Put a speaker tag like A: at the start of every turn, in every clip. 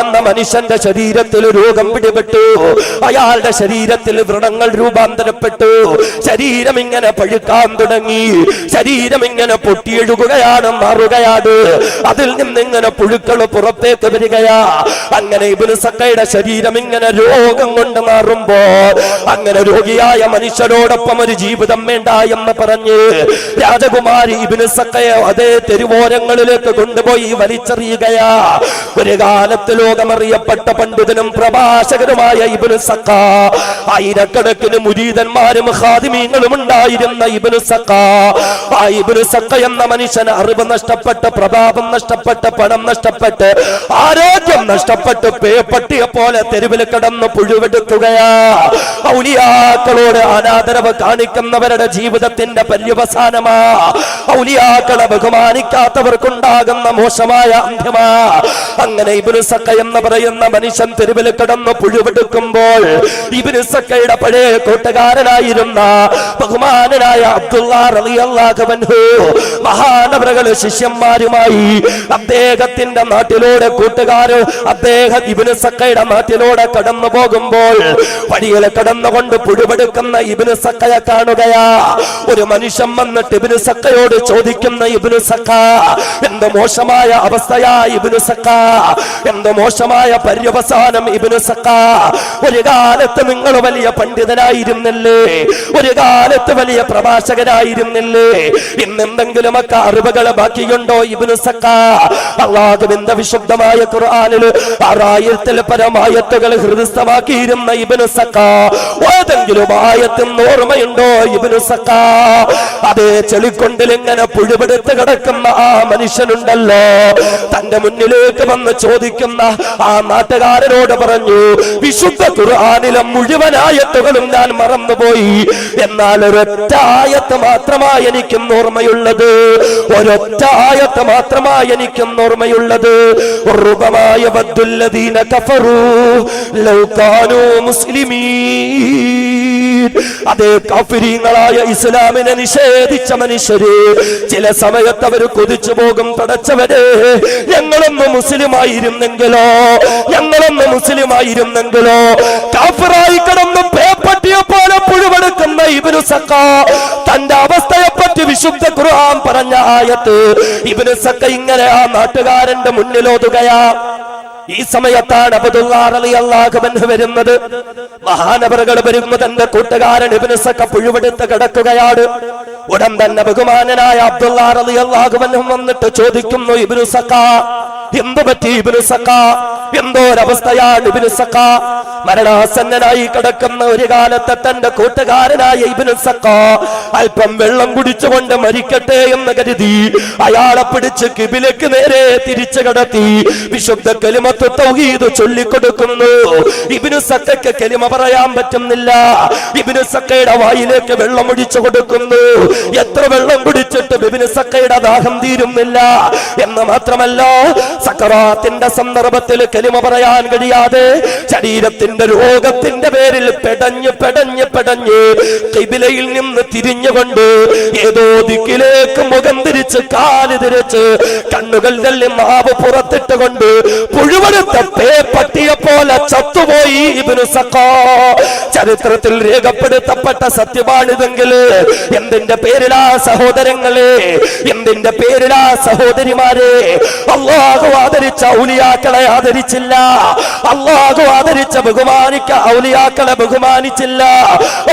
A: എന്ന മനുഷ്യന്റെ ശരീരത്തിൽ രോഗം പിടിപെട്ടു. അയാളുടെ ശരീരത്തിൽ വ്രണങ്ങൾ രൂപാന്തരപ്പെട്ടു. ശരീരം ഇങ്ങനെ പഴുക്കാൻ തുടങ്ങി. ശരീരം ഇങ്ങനെ പൊട്ടിയെഴുകുകയാണ് മാറുകയാണ്. അതിൽ നിന്ന് ഇങ്ങനെ പുഴുക്കൾ പുറത്തേക്ക് വരികയാ. അങ്ങനെ ഇബ്നു സക്കയുടെ ശരീരം ഇങ്ങനെ രോഗം കൊണ്ട് മാറുമ്പോ അങ്ങനെ രോഗിയായ മനുഷ്യരോടൊപ്പം ഒരു ജീവിതം വേണ്ട എന്ന് പറഞ്ഞ് രാജകുമാരി ഇബ്നു സക്കയെ അതേ തെരുവോരങ്ങളിലേക്ക് കൊണ്ടുപോയി വലിച്ചെറിയുകയാ. ഒരു കാലത്ത് ലോകമറിയപ്പെട്ട പണ്ഡിതനും പ്രഭാഷകരുമായ ഇബ്നു സക്ക ആയിരക്കണക്കിന് മുരീതന്മാരും ഹാദിമീങ്ങളും ഉണ്ടായിരുന്ന ഇബ്നു സക്ക ആ ഇബ്നു സക്ക എന്ന മനുഷ്യൻ അറിവ് നഷ്ടപ്പെട്ട് പ്രതാപം നഷ്ടപ്പെട്ട് പണം നഷ്ടപ്പെട്ട് ആരോഗ്യം നഷ്ടപ്പെട്ട് പേപ്പട്ടിയെ പോലെ തെരുവിൽ കിടന്ന് പുഴുവെടുക്കുകയാ. ഔലിയാക്കളോട് അനാദരവ് കാണിക്കുന്നവരുടെ ജീവിതത്തിന്റെ പര്യവസാനമാ. ഔലിയാക്കളെ ബഹുമാനിക്കാത്തവർക്കുണ്ടാകുന്ന മോശമായ അന്ത്യമാ. അങ്ങനെ ഇബ്നു സക്ക എന്ന് പറയുന്ന മനുഷ്യൻ തെരുവിൽ കിടന്ന് പുഴുവെടുക്കുമ്പോൾ ഇബ്നു സക്കയുടെ പഴയ കൂട്ടുകാരനായിരുന്ന ബഹുമാനനായ മഹാനവറുകൾ ശിഷ്യന്മാരുമായി അദ്ദേഹത്തിന്റെ നാട്ടിലൂടെ കൂട്ടുകാര് അദ്ദേഹം ഇബ്നു സക്കയുടെ നാട്ടിലൂടെ കടന്നു പോകുമ്പോൾ വഴിയിൽ കടന്നുകൊണ്ട് പുഴുവെടുക്കുന്ന ഇബ്നു സക്കയെ കാണുകയാ. ഒരു മനുഷ്യൻ വന്നിട്ട് ഇബ്നു സക്കയോട് ചോദിക്കുന്ന ഇബ്നു സക്ക എന്ത് മോശമായ അവസ്ഥയാ ഇബ്നു സക്ക? എന്ത് മോശമായ പര്യവസാനം ഇബ്നു സക്ക ഒരു കാലത്ത് നിങ്ങൾ വലിയ പണ്ഡിതനായിരുന്നില്ലേ? ഒരു കാലത്ത് വലിയ പ്രഭാഷകനായിരുന്നില്ലേ? ഇന്ന് എന്തെങ്കിലുമൊക്കെ അറിവുകൾ ബാക്കിയുണ്ടോ ഇബ്നു സക്ക അള്ളാഹുവിന്റെ വിശുദ്ധമായ ഖുർആനിൽ ആറായിരത്തിൽ പരമായത്തുകൾ ഹൃദയസ്ഥമാക്കിയിരുന്ന ഇബ്നു സക്ക ഏതെങ്കിലും ആയത്തിന് ഓർമ്മയുണ്ടോ ഇബ്നു സക്ക അതേ ചെളിക്കൊണ്ടിൽ ഇങ്ങനെ പുഴുപെടുത്ത് കിടക്കുന്ന ആ മനുഷ്യനുണ്ടല്ലോ. തന്റെ മുന്നിലേക്ക് വന്ന് ചോദിക്കുന്ന ആ നാട്ടുകാരനോട് പറഞ്ഞു വിശുദ്ധ ഖുർആാനിലെ മുഴുവൻ ആയത്തുകളും ഞാൻ മറന്നുപോയി. എന്നാൽ ഒരൊറ്റ ആയത്ത് മാത്രമായി എനിക്കും ഓർമ്മയുള്ളത്. ഒരൊറ്റ ആയത്ത് മാത്രമായി എനിക്കും ഓർമ്മയുള്ളത്. റുബമായ അതേ കാഫിരീങ്ങളായ ഇസ്ലാമിനെ നിഷേധിച്ച മനുഷ്യര് ചില സമയത്ത് അവർ കൊതിച്ചു പോകും പടച്ചവരെ ഞങ്ങളൊന്ന് മുസ്ലിം ആയിരുന്നെങ്കിലോ ഞങ്ങളൊന്ന് മുസ്ലിം ആയിരുന്നെങ്കിലോ കാഫിറായി കിടന്ന് പേപ്പട്ടിയെ പോലെ പുഴുവെടുക്കുന്ന ഇബിനു സക്ക തന്റെ അവസ്ഥയെ പറ്റി വിശുദ്ധ ഖുർആൻ പറഞ്ഞ ആയത്ത് ഇബിനു സക്ക ഇങ്ങനെ ആ നാട്ടുകാരന്റെ മുന്നിലോതുകയാ. ഈ സമയത്താണ് അബ്ദുല്ലാഹു വരുന്നത്. മഹാനവറുകൾ വരുമ്പോ തന്റെ കൂട്ടുകാരൻ ഇബ്നു സക്ക പുഴുവെടുത്ത് കിടക്കുകയാണ്. ഉടൻ തന്നെ ബഹുമാനനായ അബ്ദുല്ലാഹു വന്നിട്ട് ചോദിക്കുന്നു ഇബ്നു സക്ക എന്ത് പറ്റി ഇബ്നു സക്ക എന്തോ ഒരവസ്ഥയാണ് ഇബ്നു സക്ക മരണാസന്നനായി കിടക്കുന്ന ഒരു കാലത്തെ തന്റെ കൂട്ടുകാരനായ ഇബ്നു സക്ക അല്പം വെള്ളം കുടിച്ചുകൊണ്ട് മരിക്കട്ടെ എന്ന് കരുതി അയാളെ പിടിച്ച് കിബിലേക്ക് നേരെ തിരിച്ചു കടത്തി വിശുദ്ധ കലിമത്ത് തൗഹീദ് ചൊല്ലിക്കൊടുക്കുന്നു. ഇബ്നു സക്കയ്ക്ക് കലിമ പറയാൻ പറ്റുന്നില്ല. ഇബ്നു സക്കയുടെ വായിലേക്ക് വെള്ളം ഒഴിച്ചു കൊടുക്കുന്നു. എത്ര വെള്ളം കുടിച്ചിട്ട് ഇബ്നു സക്കയുടെ ദാഹം തീരുന്നില്ല. എന്ന് മാത്രമല്ല സക്കറാത്തിന്റെ സന്ദർഭത്തിൽ കലിമ പറയാൻ കഴിയാതെ ശരീരത്തിന്റെ രോഗത്തിന്റെ പേരിൽ പെടഞ്ഞ് പെടഞ്ഞ് പെടഞ്ഞ് കിബിലയിൽ നിന്ന് തിരിഞ്ഞുകൊണ്ട് ഏതോ ദിക്കിലേക്ക് മുഖം തിരിച്ച് കാൽ തിരിച്ച് കണ്ണുകൾ തള്ളി മാവ് പുറത്തിട്ടുകൊണ്ട് പുഴുവെടുത്ത പേപ്പട്ടിയെ പോലെ ചത്തുപോയി ഇബിനു സക്കോ ചരിത്രത്തിൽ രേഖപ്പെടുത്തപ്പെട്ട സത്യമാണിതെങ്കിൽ എന്തിന്റെ പേരിലാ സഹോദരങ്ങളെ? എന്തിന്റെ പേരിലാ സഹോദരിമാരെ? അള്ളാഹു ആദരിച്ച ഔലിയാക്കളെ ആദരിച്ചില്ല. അള്ളാഹു ആദരിച്ച ബഹുമാനിക്ക ഔലിയാക്കളെ ബഹുമാനിച്ചില്ല.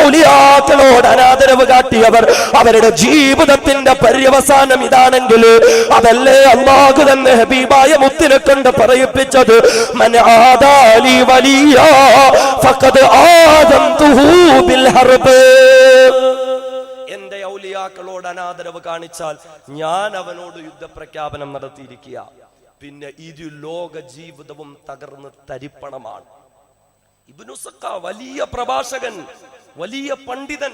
A: ഔലിയാക്കളോട് അനാദരവ് കാട്ടിയവർ അവരുടെ ജീവിതത്തിന്റെ പര്യവസാനം ഇതാണെങ്കിൽ അതല്ലേ അള്ളാഹു തന്നെ ഹബീബായ മുത്തിനെ കൊണ്ട് പറയിപ്പിച്ചത് ആദാലി വലിയ എന്റെ ഔലിയാക്കളോട് അനാദരവ് കാണിച്ചാൽ ഞാൻ അവനോട് യുദ്ധപ്രഖ്യാപനം നടത്തിയിരിക്കുക. പിന്നെ ഇരു ലോക ജീവിതവും തകർന്ന് തരിപ്പണമാണ്. വലിയ പ്രഭാഷകൻ വലിയ പണ്ഡിതൻ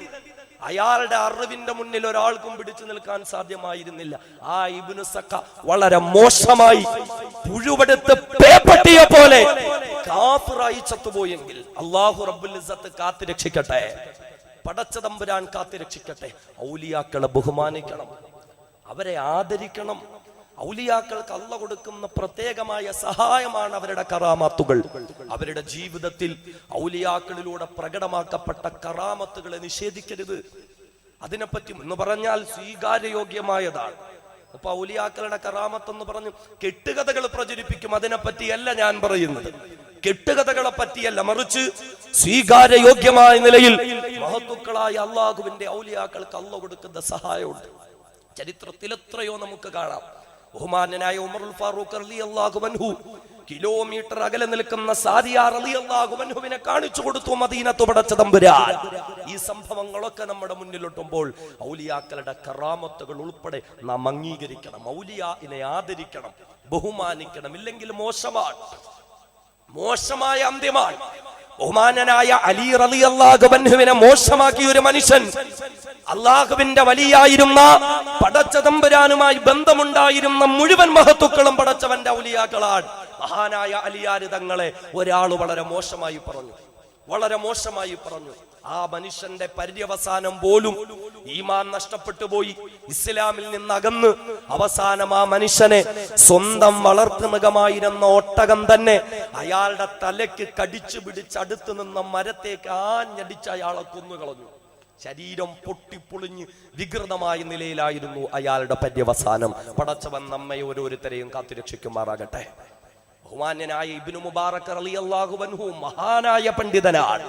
A: അയാളുടെ അറിവിന്റെ മുന്നിൽ ഒരാൾക്കും പിടിച്ചു നിൽക്കാൻ സാധ്യമായിരുന്നില്ല. ആ ഇബിനു സക്ക വളരെ മോശമായി പുഴുവെടുത്ത് പേപ്പട്ടിയെ പോലെ കാഫിറായി ചത്തുപോയെങ്കിൽ അള്ളാഹു റബ്ബുൽ ഇസ്സത്ത് കാത്തു രക്ഷിക്കട്ടെ. പടച്ച തമ്പുരാൻ കാത്തു രക്ഷിക്കട്ടെ. ഔലിയാക്കളെ ബഹുമാനിക്കണം. അവരെ ആദരിക്കണം. ഔലിയാക്കൾക്ക് അല്ല കൊടുക്കുന്ന പ്രത്യേകമായ സഹായമാണ് അവരുടെ കറാമത്തുകൾ. അവരുടെ ജീവിതത്തിൽ ഔലിയാക്കളിലൂടെ പ്രകടമാക്കപ്പെട്ട കറാമത്തുകളെ നിഷേധിക്കരുത്. അതിനെപ്പറ്റി എന്ന് പറഞ്ഞാൽ സ്വീകാര്യയോഗ്യമായതാണ്. അപ്പൊ ഔലിയാക്കളുടെ കറാമത്ത് എന്ന് പറഞ്ഞു കെട്ടുകഥകൾ പ്രചരിപ്പിക്കും അതിനെപ്പറ്റിയല്ല ഞാൻ പറയുന്നത്. കെട്ടുകഥകളെ പറ്റിയല്ല മറിച്ച് സ്വീകാര്യയോഗ്യമായ നിലയിൽ മഹത്തുക്കളായ അള്ളാഹുവിന്റെ ഔലിയാക്കൾക്ക് അല്ല കൊടുക്കുന്ന സഹായമുണ്ട്. ചരിത്രത്തിൽ എത്രയോ നമുക്ക് കാണാം. ബഹുമാന്യനായ ഉമർ ഫാറൂഖ് അള്ളാഹുബൻഹു കിലോമീറ്റർ അകലെ നിൽക്കുന്ന സാദിയാർ അലി അള്ളാഹുബൻഹുവിനെ കാണിച്ചു കൊടുത്തു മദീനത്ത് പടച്ച തമ്പുരാൻ. ഈ സംഭവങ്ങളൊക്കെ നമ്മുടെ മുന്നിലൊട്ടുമ്പോൾ ഔലിയാക്കളുടെ കറാമത്തുകൾ ഉൾപ്പെടെ നാം അംഗീകരിക്കണം ഔലിയാനെ ആദരിക്കണം ബഹുമാനിക്കണം ഇല്ലെങ്കിൽ മോശമാണ് മോശമായ അന്ത്യമാണ്. ബഹുമാനനായ അലി റലി അള്ളാഹുബൻഹുവിനെ മോശമാക്കിയ ഒരു മനുഷ്യൻ അള്ളാഹുവിന്റെ വലിയായിരുന്ന പടച്ചതമ്പുരാനുമായി ബന്ധമുണ്ടായിരുന്ന മുഴുവൻ മഹത്തുക്കളും പടച്ചവന്റെ ഔലിയാക്കളാണ്. മഹാനായ അലിയാരിതങ്ങളെ ഒരാൾ വളരെ മോശമായി പറഞ്ഞു. വളരെ മോശമായി പറഞ്ഞു. ആ മനുഷ്യന്റെ പര്യവസാനം പോലും ഈമാൻ നഷ്ടപ്പെട്ടു പോയി. ഇസ്ലാമിൽ നിന്ന് അകന്ന് അവസാനം ആ മനുഷ്യനെ സ്വന്തം വളർത്തുമൃഗമായിരുന്ന ഒട്ടകം തന്നെ അയാളുടെ തലയ്ക്ക് കടിച്ചു പിടിച്ച് അടുത്ത് നിന്ന മരത്തേക്ക് ആഞ്ഞടിച്ച് അയാളെ കൊന്നുകളഞ്ഞു ശരീരം പൊട്ടിപ്പൊളിഞ്ഞ് വികൃതമായ നിലയിലായിരുന്നു അയാളുടെ പര്യവസാനം. പടച്ചവൻ നമ്മെ ഓരോരുത്തരെയും കാത്തുരക്ഷിക്കുമാറാകട്ടെ. ബഹുമാന്യനായ ഇബ്നു മുബാറക് റളിയല്ലാഹു അൻഹു മഹാനായ പണ്ഡിതനാണ്.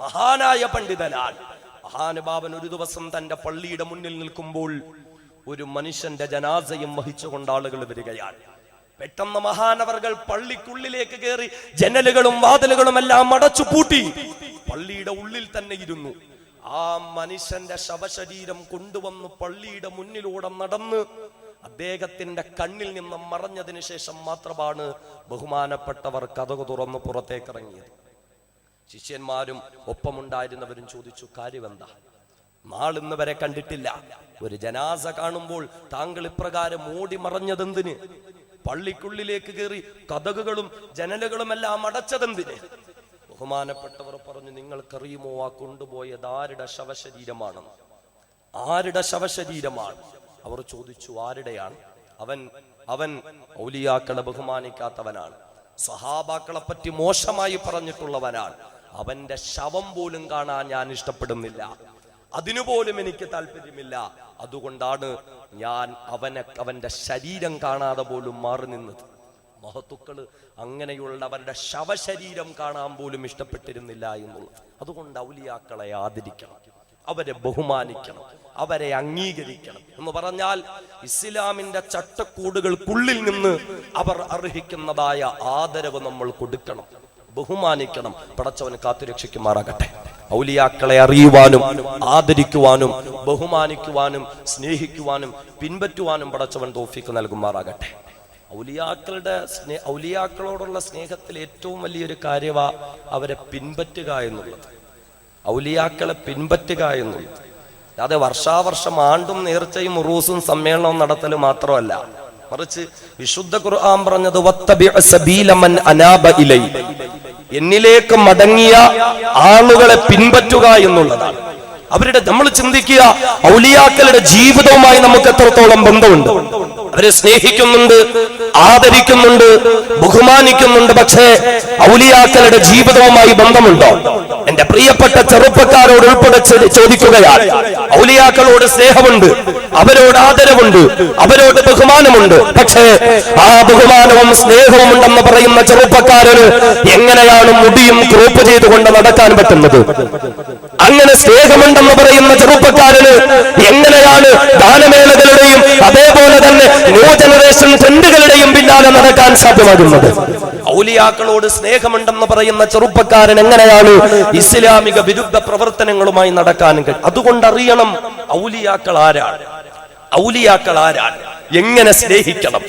A: മഹാനായ പണ്ഡിതനാണ്. മഹാനുഭാവൻ ഒരു ദിവസം തന്റെ പള്ളിയുടെ മുന്നിൽ നിൽക്കുമ്പോൾ ഒരു മനുഷ്യന്റെ ജനാസയും വഹിച്ചുകൊണ്ട് ആളുകൾ വരികയാണ്. പെട്ടെന്ന് മഹാനവർകൾ പള്ളിക്കുള്ളിലേക്ക് കയറി ജനലുകളും വാതിലുകളും എല്ലാം അടച്ചു പൂട്ടി പള്ളിയുടെ ഉള്ളിൽ തന്നെ ഇരുന്നു. ആ മനുഷ്യന്റെ ശവശരീരം കൊണ്ടുവന്ന് പള്ളിയുടെ മുന്നിലൂടെ നടന്ന് അദ്ദേഹത്തിന്റെ കണ്ണിൽ നിന്ന് മറഞ്ഞതിന് ശേഷം മാത്രമാണ് ബഹുമാനപ്പെട്ടവർ കഥകു തുറന്ന് പുറത്തേക്കിറങ്ങിയത്. ശിഷ്യന്മാരും ഒപ്പമുണ്ടായിരുന്നവരും ചോദിച്ചു കാര്യമെന്താ? നാളിന്ന് വരെ കണ്ടിട്ടില്ല. ഒരു ജനാസ കാണുമ്പോൾ താങ്കൾ ഇപ്രകാരം ഓടി മറഞ്ഞതെന്തിന്? പള്ളിക്കുള്ളിലേക്ക് കയറി കഥകുകളും ജനലുകളും എല്ലാം അടച്ചതെന്തിന്? ബഹുമാനപ്പെട്ടവർ പറഞ്ഞു നിങ്ങൾക്കറിയുമോ ആ കൊണ്ടുപോയത് ആരുടെ ശവശരീരമാണെന്ന്? ആരുടെ ശവശരീരമാണ്? അവർ ചോദിച്ചു ആരുടെയാണ്? അവൻ അവൻ ഔലിയാക്കളെ ബഹുമാനിക്കാത്തവനാണ്. സഹാബാക്കളെ പറ്റി മോശമായി പറഞ്ഞിട്ടുള്ളവനാണ്. അവന്റെ ശവം പോലും കാണാൻ ഞാൻ ഇഷ്ടപ്പെടുന്നില്ല. അതിനുപോലും എനിക്ക് താല്പര്യമില്ല അതുകൊണ്ടാണ് ഞാൻ അവനെ അവന്റെ ശരീരം കാണാതെ പോലും മാറി നിന്നത്. മഹത്തുക്കൾ അങ്ങനെയുള്ളവരുടെ ശവശരീരം കാണാൻ പോലും ഇഷ്ടപ്പെട്ടിരുന്നില്ല എന്നുള്ളത്. അതുകൊണ്ട് ഔലിയാക്കളെ ആദരിക്കണം. അവരെ ബഹുമാനിക്കണം അവരെ അംഗീകരിക്കണം എന്ന് പറഞ്ഞാൽ ഇസ്ലാമിന്റെ ചട്ടക്കൂടുകൾക്കുള്ളിൽ നിന്ന് അവർ അർഹിക്കുന്നതായ ആദരവ് നമ്മൾ കൊടുക്കണം ബഹുമാനിക്കണം. പടച്ചവന് കാത്തുരക്ഷിക്കുമാറാകട്ടെ. ഔലിയാക്കളെ അറിയുവാനും ആദരിക്കുവാനും ബഹുമാനിക്കുവാനും സ്നേഹിക്കുവാനും പിൻപറ്റുവാനും പടച്ചവൻ തോഫിക്ക് നൽകുമാറാകട്ടെ. ഔലിയാക്കളുടെ സ്നേ ഔലിയാക്കളോടുള്ള സ്നേഹത്തിൽ ഏറ്റവും വലിയൊരു കാര്യവാ അവരെ പിൻപറ്റുക എന്നുള്ളത്. ഔലിയാക്കളെ പിൻപറ്റുക എന്നുള്ളത് അല്ലാതെ വർഷാവർഷം ആണ്ടും നേർച്ചയും ഉറൂസും സമ്മേളനവും നടത്തൽ മാത്രമല്ല. മറിച്ച് വിശുദ്ധ ഖുർആൻ പറഞ്ഞത്. എന്നിലേക്ക് മടങ്ങിയ ആളുകളെ പിൻപറ്റുക എന്നുള്ളതാണ്. അവരുടെ നമ്മൾ ചിന്തിക്കുക ഔലിയാക്കളുടെ ജീവിതവുമായി നമുക്ക് എത്രത്തോളം ബന്ധമുണ്ട്? അവരെ സ്നേഹിക്കുന്നുണ്ട് ആദരിക്കുന്നുണ്ട് ബഹുമാനിക്കുന്നുണ്ട്. പക്ഷേ ഔലിയാക്കളുടെ ജീവിതവുമായി ബന്ധമുണ്ടോ? എന്റെ പ്രിയപ്പെട്ട ചെറുപ്പക്കാരോട് ഉൾപ്പെടെ ചോദിക്കുകയാണ് ഔലിയാക്കളോട് സ്നേഹമുണ്ട് അവരോട് ആദരവുണ്ട് അവരോട് ബഹുമാനമുണ്ട്. പക്ഷേ ആ ബഹുമാനവും സ്നേഹവും ഉണ്ടെന്ന് പറയുന്ന ചെറുപ്പക്കാരന് എങ്ങനെയാണ് മുടിയും ക്രോപ്പ് ചെയ്തുകൊണ്ട് നടക്കാൻ പറ്റുന്നത്? അങ്ങനെ സ്നേഹമുണ്ടെന്ന് പറയുന്ന ചെറുപ്പക്കാരന് എങ്ങനെയാണ് ഗാനമേളകളുടെയും അതേപോലെ തന്നെ ന്യൂ ജനറേഷൻ ട്രെൻഡുകളുടെയും പിന്നാലെ നടക്കാൻ സാധ്യമാകുന്നത്. ഔലിയാക്കളോട് സ്നേഹമുണ്ടെന്ന് പറയുന്ന ചെറുപ്പക്കാരൻ എങ്ങനെയാണ് ഇസ്ലാമിക വിരുദ്ധ പ്രവർത്തനങ്ങളുമായി നടക്കാൻ കഴിയും അതുകൊണ്ട് അറിയണം ഔലിയാക്കൾ ആരാണ്. ഔലിയാക്കൾ ആരാണ്. എങ്ങനെ സ്നേഹിക്കണം.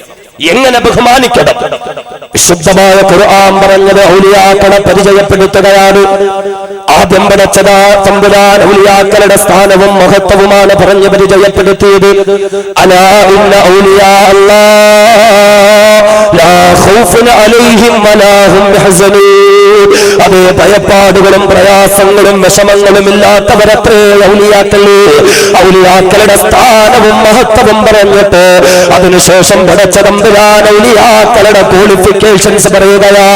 A: എങ്ങനെ ബഹുമാനിക്കണം. വിശുദ്ധമായ ഖുർആൻ പറഞ്ഞത് ഔലിയാക്കളെ പരിചയപ്പെടുത്തുകയാണ്. ആദ്യം പടച്ചതാ തമ്പുരാൻ ഔലിയാക്കളുടെ സ്ഥാനവും മഹത്വവുമാണ് പറഞ്ഞ് പരിചയപ്പെടുത്തിയത്. അലാ ഇന്ന ഔലിയാ അല്ലാ ലാ അലൈഹിം അതേ ഭയപ്പാടുകളും പ്രയാസങ്ങളും വിഷമങ്ങളും ഇല്ലാത്തവരത്രേ ഔലിയാക്കളേ. ഔലിയാക്കളുടെ സ്ഥാനവും മഹത്വവും പറഞ്ഞിട്ട് അതിനുശേഷം പടച്ച വരാൻ ഔലിയാക്കളുടെ ക്വാളിഫിക്കേഷൻസ് പറയുകയാ.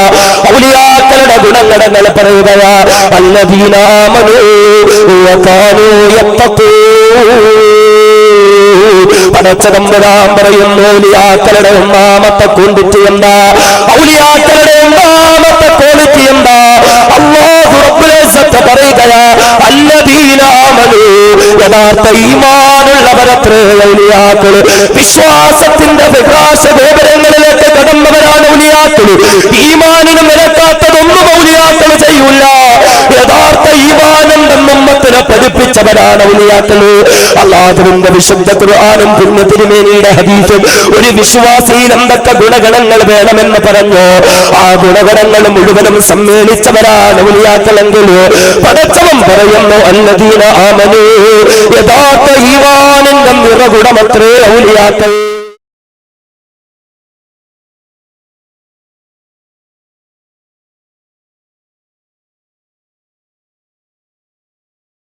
A: ഔലിയാക്കളുടെ ഗുണഘടനകൾ പറയുകയാ. അല്ലദീനാമനു വകാനൂ യത്തഖൂൻ പടച്ച പറയുന്നു ഔലിയാക്കളുടെ ഒന്നാമത്തെ ക്വാണ്ടിറ്റി എന്താ? ഔലിയാക്കളുടെ ഒന്നാമത്തെ ക്വാളിറ്റി എന്താ? ഈമാനുള്ളവരത്രേ ഔലിയാക്കൾ. വിശ്വാസത്തിന്റെ പ്രകാശ ഗോപുരങ്ങളിലേക്ക് കടന്നവരാണ് ഔലിയാക്കൾ. ഈമാനിനും നിരക്കാത്തതൊന്നും ഔലിയാക്കൾ ചെയ്യൂല. യഥാർത്ഥ ഉമ്മത്തിനെ പഠിപ്പിച്ചവരാണ് ഔലിയാക്കൾ. അള്ളാഹുവിന്റെ വിശുദ്ധ ഖുർആാനും പുണ്യ തിരുമേനിയുടെ ഹദീസും ഒരു വിശ്വാസിയിൽ എന്തൊക്കെ ഗുണഗണങ്ങൾ വേണമെന്ന് പറഞ്ഞു? ആ ഗുണഗണങ്ങൾ മുഴുവനും സമ്മേളിച്ചവരാണ് ഔലിയാക്കളെങ്കിൽ പടച്ചവൻ പറയുന്നു അന്നദീന ആമനു യഥാർത്ഥ ഈവാനന്ദം നിറകുടമത്രേ ഔലിയാക്കൾ.